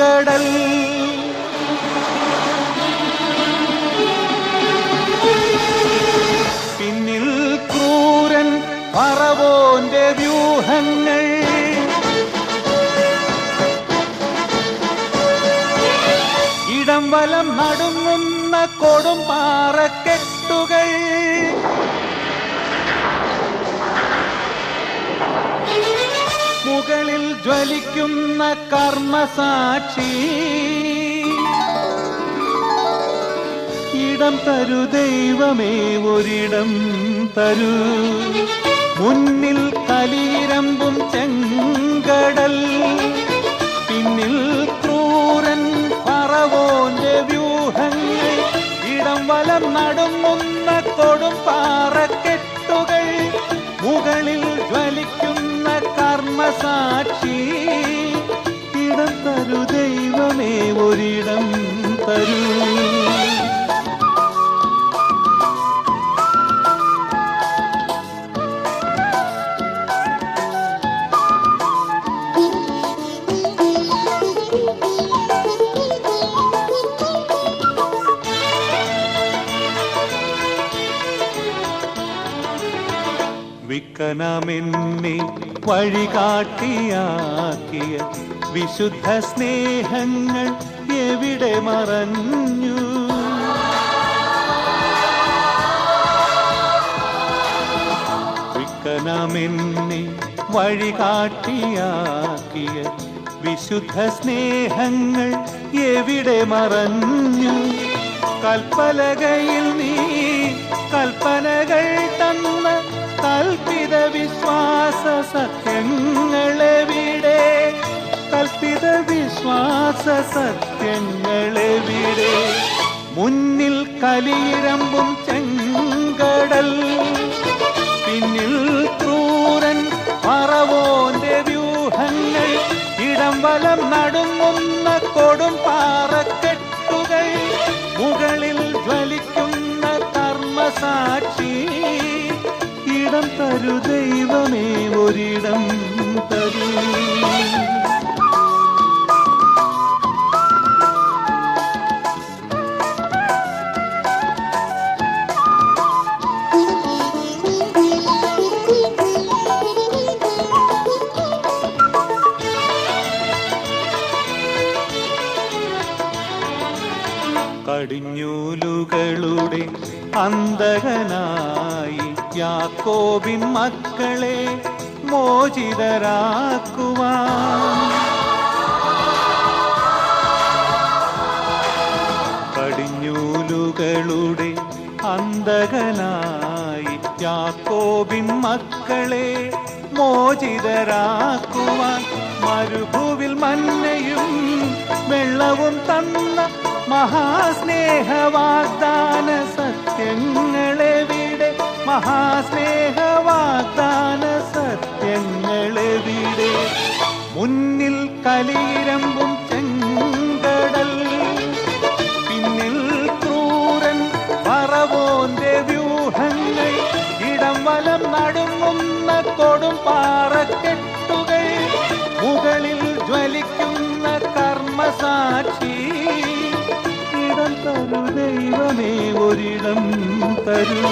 കടൽ. പിന്നിൽ ക്രൂരൻ പറവോന്റെ വ്യൂഹങ്ങൾ. ഇടം വലം നടുങ്ങുന്ന കൊടും ജ്വലിക്കുന്ന കർമ്മസാക്ഷി. ഇടം തരു ദൈവമേ ഒരിടം തരു. മുന്നിൽ കലീരമ്പും ചെങ്കടൽ പിന്നിൽ ക്രൂരൻ പറവോന്റെ വ്യൂഹങ്ങൾ. ഇടം വലം നടുങ്ങുന്ന കൊടും പാറക്കെട്ടുകൾ ഒരിടം തരൂ. വിക്കനമെന്നെ വഴികാട്ടിയാക്കിയ വിശുദ്ധ സ്നേഹങ്ങൾ എവിടെ മറഞ്ഞു. വിക്കനമെന്നെ വഴികാട്ടിയാക്കിയ വിശുദ്ധ സ്നേഹങ്ങൾ എവിടെ മറഞ്ഞു? കൽപ്പലകയിൽ നീ കൽപ്പനകൾ തന്ന കൽപ്പിത വിശ്വാസ സത്യങ്ങളെവിടെ വിശ്വാസ സത്യങ്ങളെവിടെ മുന്നിൽ കലിയിരമ്പും ചെങ്കടൽ. പിന്നിൽ ക്രൂരൻ പറവോന്റെ വ്യൂഹങ്ങൾ. ഇടം വലം നടുങ്ങുന്ന കൊടും പാറക്കെട്ടുകൾ. മുകളിൽ ജ്വലിക്കുന്ന കർമ്മസാക്ഷി. ഇടം തരു ദൈവമേ ഒരിടം തരൂ. കടിഞ്ഞൂലുകളുടെ അന്തകനായി യാക്കോബിൻ മക്കളെ മോചിതരാക്കുവാൻ. പടിഞ്ഞൂലുകളുടെ അന്തകനായി യാക്കോബിൻ മക്കളെ മോചിതരാക്കുവാൻ. മരുഭൂവിൽ മന്നയും വെള്ളവും തന്ന മഹാസ്നേഹ വാഗ്ദാന സത്യങ്ങളെവിടെ? മഹാസ്നേഹ വാഗ്ദാന സത്യങ്ങളെവിടെ? മുന്നിൽ കലീരമ്പും ചെങ്കടൽ പിന്നിൽ ക്രൂരൻ പറവോന്റെ വ്യൂഹങ്ങൾ ഇടം വലം നടുങ്ങുന്ന കൊടും പാറക്കെട്ടുകൾ മുകളിൽ ജ്വലിക്കുന്ന കർമ്മസാക്ഷി തരൂ ദൈവമേ ഒരിടം തരൂ